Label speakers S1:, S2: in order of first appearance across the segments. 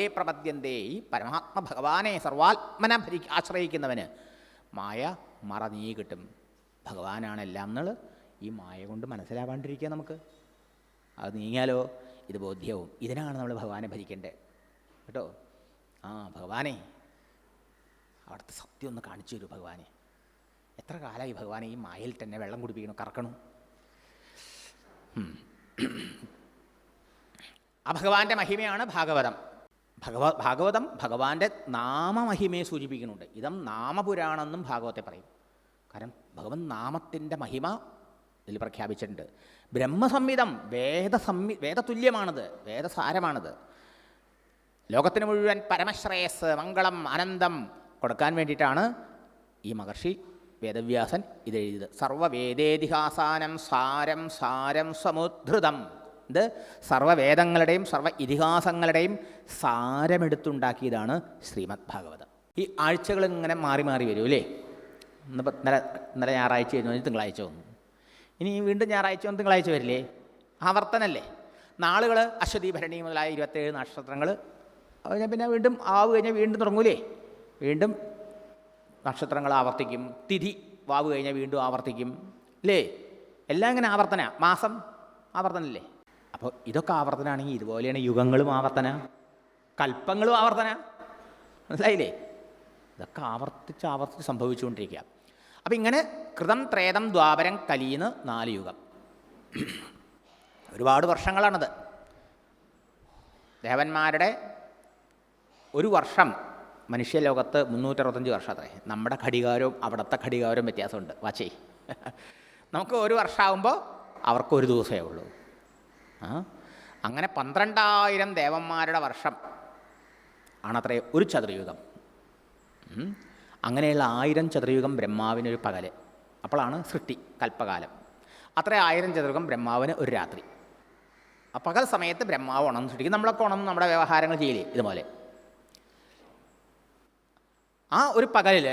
S1: യേ പ്രപദ്യന്തേ ഈ പരമാത്മ ഭഗവാനെ സർവാത്മന ഭരി ആശ്രയിക്കുന്നവന് മായ മറ നീ കിട്ടും. ഭഗവാനാണ് എല്ലാം എന്നുള്ളത് ഈ മായ കൊണ്ട് മനസ്സിലാവാണ്ടിരിക്കുക നമുക്ക്. അത് നീങ്ങിയാലോ? ഇത് ബോധ്യവും. ഇതിനാണ് നമ്മൾ ഭഗവാനെ ഭരിക്കേണ്ടത്. കേട്ടോ? ആ ഭഗവാനെ. അവിടുത്തെ സത്യം ഒന്ന് കാണിച്ചു തരൂ ഭഗവാനെ. എത്ര കാലമായി ഭഗവാനെ ഈ മായയിൽ തന്നെ വെള്ളം കുടിപ്പിക്കണം കറക്കണം. ആ ഭഗവാന്റെ മഹിമയാണ് ഭാഗവതം. ഭഗവ ഭാഗവതം ഭഗവാന്റെ നാമമഹിമയെ സൂചിപ്പിക്കുന്നുണ്ട്. ഇതം നാമപുരാണെന്നും ഭാഗവത്തെ പറയും. കാരണം ഭഗവൻ നാമത്തിന്റെ മഹിമ ഇതിൽ പ്രഖ്യാപിച്ചിട്ടുണ്ട്. ബ്രഹ്മസംഹിതം വേദസംഹി വേദതുല്യമാണത് വേദസാരമാണത്. ലോകത്തിന് മുഴുവൻ പരമശ്രേയസ് മംഗളം അനന്തം കൊടുക്കാൻ വേണ്ടിയിട്ടാണ് ഈ മഹർഷി വേദവ്യാസൻ ഇതെഴുതിയത് സർവവേദേതിഹാസാനം സാരം സാരം സമുദ്ധൃതം. ഇത് സർവവേദങ്ങളുടെയും സർവ ഇതിഹാസങ്ങളുടെയും സാരമെടുത്തുണ്ടാക്കിയതാണ് ശ്രീമദ് ഭാഗവതം ഈ ആഴ്ചകൾ ഇങ്ങനെ മാറി മാറി വരും അല്ലേ? ഇന്നിപ്പോൾ ഇന്നലെ ഇന്നലെ ഞായറാഴ്ച വരുന്നു തിങ്കളാഴ്ച വന്നു. ഇനി വീണ്ടും ഞായറാഴ്ച വന്ന് തിങ്കളാഴ്ച വരില്ലേ? ആവർത്തനല്ലേ? നാളുകൾ അശ്വതി ഭരണി മുതലായ ഇരുപത്തേഴ് നക്ഷത്രങ്ങൾ. അത് പിന്നെ വീണ്ടും ആവ് കഴിഞ്ഞാൽ വീണ്ടും തുടങ്ങൂലേ? വീണ്ടും നക്ഷത്രങ്ങൾ ആവർത്തിക്കും തിഥി വാവ് കഴിഞ്ഞാൽ വീണ്ടും ആവർത്തിക്കും. അല്ലേ എല്ലാം ഇങ്ങനെ ആവർത്തന. മാസം ആവർത്തനല്ലേ? അപ്പോൾ ഇതൊക്കെ ആവർത്തനമാണെങ്കിൽ ഇതുപോലെയാണ് യുഗങ്ങളും ആവർത്തന കൽപ്പങ്ങളും ആവർത്തന. മനസ്സിലായില്ലേ? ഇതൊക്കെ ആവർത്തിച്ച് ആവർത്തിച്ച് സംഭവിച്ചുകൊണ്ടിരിക്കുക. അപ്പം ഇങ്ങനെ കൃതം ത്രേതം ദ്വാപരം കലീന്ന് നാല് യുഗം. ഒരുപാട് വർഷങ്ങളാണത്. ദേവന്മാരുടെ ഒരു വർഷം മനുഷ്യലോകത്ത് മുന്നൂറ്ററുപത്തഞ്ച് വർഷം അത്രേ. നമ്മുടെ ഘടികാരവും അവിടുത്തെ ഘടികാരവും വ്യത്യാസമുണ്ട്. വാച്ചേ. നമുക്ക് ഒരു വർഷമാകുമ്പോൾ അവർക്ക് ഒരു ദിവസമേ ഉള്ളൂ. അങ്ങനെ പന്ത്രണ്ടായിരം ദേവന്മാരുടെ വർഷം ആണത്രേ ഒരു ചതുർയുഗം. അങ്ങനെയുള്ള ആയിരം ചതുർയുഗം ബ്രഹ്മാവിനൊരു പകൽ. അപ്പോഴാണ് സൃഷ്ടി കൽപ്പകാലം. അത്ര ആയിരം ചതുർയുഗം ബ്രഹ്മാവിന് ഒരു രാത്രി. ആ പകൽ സമയത്ത് ബ്രഹ്മാവ് ഉണർന്ന് സൃഷ്ടിക്കും. നമ്മളൊക്കെ ഉണർന്ന് നമ്മുടെ വ്യവഹാരങ്ങൾ ചെയ്യില്ലേ ഇതുപോലെ? ആ ഒരു പകലിൽ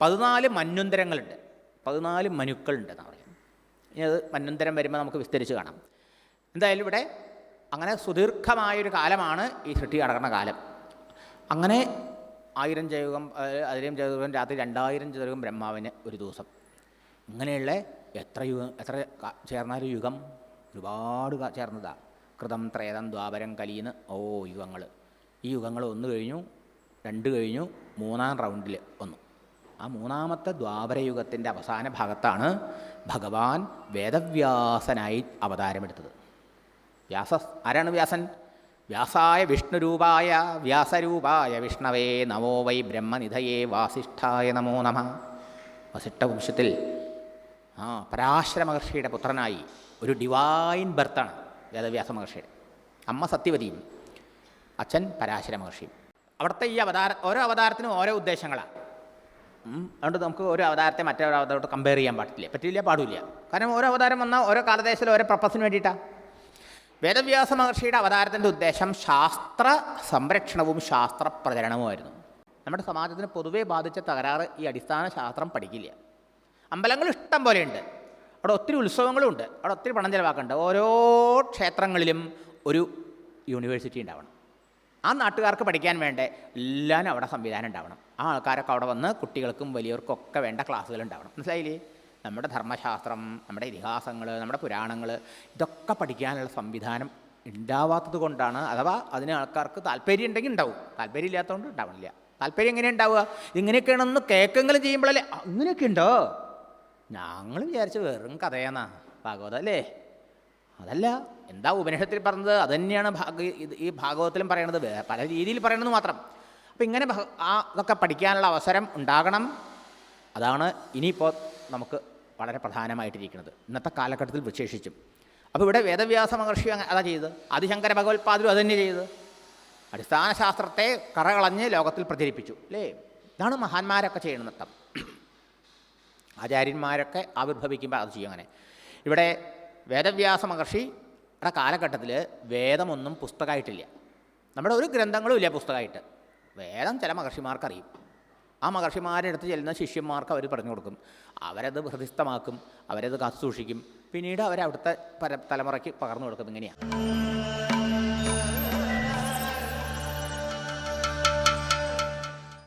S1: പതിനാല് മന്വന്തരങ്ങളുണ്ട്. പതിനാല് മനുക്കളുണ്ട് എന്നാണ് പറയുന്നത് ഇനി അത് മന്യന്തരം വരുമ്പോൾ നമുക്ക് വിസ്തരിച്ച് കാണാം. എന്തായാലും ഇവിടെ അങ്ങനെ സുദീർഘമായൊരു കാലമാണ് ഈ സൃഷ്ടി നടക്കുന്ന കാലം. അങ്ങനെ ആയിരം ജൈവകം അതിലും ജൈവകം രാത്രി രണ്ടായിരം ജൈവകം ബ്രഹ്മാവിന് ഒരു ദിവസം. ഇങ്ങനെയുള്ള എത്ര യുഗം എത്ര ചേർന്നൊരു യുഗം ഒരുപാട് ചേർന്നതാണ് ചേർന്നതാ. കൃതം ത്രേതം ദ്വാപരം കലീന്ന് ഓ യുഗങ്ങൾ ഈ യുഗങ്ങൾ ഒന്ന് കഴിഞ്ഞു രണ്ട് കഴിഞ്ഞു മൂന്നാം റൗണ്ടിൽ വന്നു. ആ മൂന്നാമത്തെ ദ്വാപരയുഗത്തിന്റെ അവസാന ഭാഗത്താണ് ഭഗവാൻ വേദവ്യാസനായി അവതാരമെടുത്തത്. വ്യാസ ആരാണ് വ്യാസൻ? വ്യാസായ വിഷ്ണുരൂപായ വ്യാസരൂപായ വിഷ്ണവേ നമോ വൈ ബ്രഹ്മനിധയേ വാസിഷ്ഠായ നമോ നമ. വസിഷ്ഠവംശത്തിൽ ആ പരാശ്രമഹർഷിയുടെ പുത്രനായി ഒരു ഡിവൈൻ ബർത്താണ് വേദവ്യാസ മഹർഷിയുടെ. അമ്മ സത്യവതിയും അച്ഛൻ പരാശര മഹർഷിയും. അവിടുത്തെ ഈ അവതാര ഓരോ അവതാരത്തിനും ഓരോ ഉദ്ദേശങ്ങളാണ്. അതുകൊണ്ട് നമുക്ക് ഒരു അവതാരത്തെ മറ്റേ അവതാരത്തോട് കമ്പയർ ചെയ്യാൻ പാടില്ല. പറ്റില്ല പാടില്ല. കാരണം ഓരോ അവതാരം വന്നാൽ ഓരോ കാലദേശത്തിൽ ഓരോ പർപ്പസിന് വേണ്ടിയിട്ടാണ് വേദവ്യാസ മഹർഷിയുടെ അവതാരത്തിന്റെ ഉദ്ദേശം ശാസ്ത്ര സംരക്ഷണവും ശാസ്ത്ര പ്രചരണവുമായിരുന്നു. നമ്മുടെ സമാജത്തിന് പൊതുവേ ബാധിച്ച തകരാറ് ഈ അടിസ്ഥാന ശാസ്ത്രം പഠിക്കില്ല. അമ്പലങ്ങൾ ഇഷ്ടം പോലെയുണ്ട് അവിടെ ഒത്തിരി ഉത്സവങ്ങളും ഉണ്ട്. അവിടെ ഒത്തിരി പണം ചിലവാക്കുന്നുണ്ട്. ഓരോ ക്ഷേത്രങ്ങളിലും ഒരു യൂണിവേഴ്സിറ്റി ഉണ്ടാവണം. ആ നാട്ടുകാർക്ക് പഠിക്കാൻ വേണ്ടേ? എല്ലാം അവിടെ സംവിധാനം ഉണ്ടാവണം. ആ ആൾക്കാരൊക്കെ അവിടെ വന്ന് കുട്ടികൾക്കും വലിയവർക്കും ഒക്കെ വേണ്ട ക്ലാസ്സുകൾ ഉണ്ടാവണം. മനസ്സിലായില്ലേ? നമ്മുടെ ധർമ്മശാസ്ത്രം നമ്മുടെ ഇതിഹാസങ്ങൾ നമ്മുടെ പുരാണങ്ങൾ ഇതൊക്കെ പഠിക്കാനുള്ള സംവിധാനം ഉണ്ടാവാത്തത് കൊണ്ടാണ് അഥവാ അതിന് ആൾക്കാർക്ക് താല്പര്യം ഉണ്ടെങ്കിൽ ഉണ്ടാവും. താല്പര്യം ഇല്ലാത്തതുകൊണ്ട് ഉണ്ടാവണില്ല. താല്പര്യം എങ്ങനെ ഉണ്ടാവുക? ഇങ്ങനെയൊക്കെയാണെന്ന് കേൾക്കെങ്കിലും ചെയ്യുമ്പോഴല്ലേ? അങ്ങനെയൊക്കെ ഉണ്ടോ? ഞങ്ങൾ വിചാരിച്ച് വെറും കഥയാന്നാ. ഭാഗവതം അല്ലേ? അതല്ല എന്താ ഉപനിഷത്തിൽ പറഞ്ഞത്? അത് തന്നെയാണ് ഭാഗ ഈ ഭാഗവത്തിലും പറയണത്. പല രീതിയിൽ പറയണത് മാത്രം. അപ്പം ഇങ്ങനെ ആ ഇതൊക്കെ പഠിക്കാനുള്ള അവസരം ഉണ്ടാകണം. അതാണ് ഇനിയിപ്പോൾ നമുക്ക് വളരെ പ്രധാനമായിട്ടിരിക്കുന്നത്. ഇന്നത്തെ കാലഘട്ടത്തിൽ വിശേഷിച്ചും. അപ്പോൾ ഇവിടെ വേദവ്യാസ മഹർഷി അതാ ചെയ്തത്. ആദിശങ്കര ഭഗവത്പാദരും അത് തന്നെ ചെയ്തത്. അടിസ്ഥാന ശാസ്ത്രത്തെ കറകളഞ്ഞ് ലോകത്തിൽ പ്രചരിപ്പിച്ചു അല്ലേ? ഇതാണ് മഹാന്മാരൊക്കെ ചെയ്യുന്ന ആചാര്യന്മാരൊക്കെ ആവിർഭവിക്കുമ്പോൾ അത് ചെയ്യും അങ്ങനെ. ഇവിടെ വേദവ്യാസ മഹർഷിയുടെ കാലഘട്ടത്തിൽ വേദമൊന്നും പുസ്തകമായിട്ടില്ല. നമ്മുടെ ഒരു ഗ്രന്ഥങ്ങളും ഇല്ല പുസ്തകമായിട്ട്. വേദം ചില മഹർഷിമാർക്കറിയും. ആ മഹർഷിമാരുടെ അടുത്ത് ചെല്ലുന്ന ശിഷ്യന്മാർക്ക് അവർ പറഞ്ഞു കൊടുക്കും. അവരത് ഹൃദയസ്ഥമാക്കും അവരത് കാത്തു സൂക്ഷിക്കും. പിന്നീട് അവരവിടുത്തെ പര തലമുറയ്ക്ക് പകർന്നു കൊടുക്കുന്നത് ഇങ്ങനെയാണ്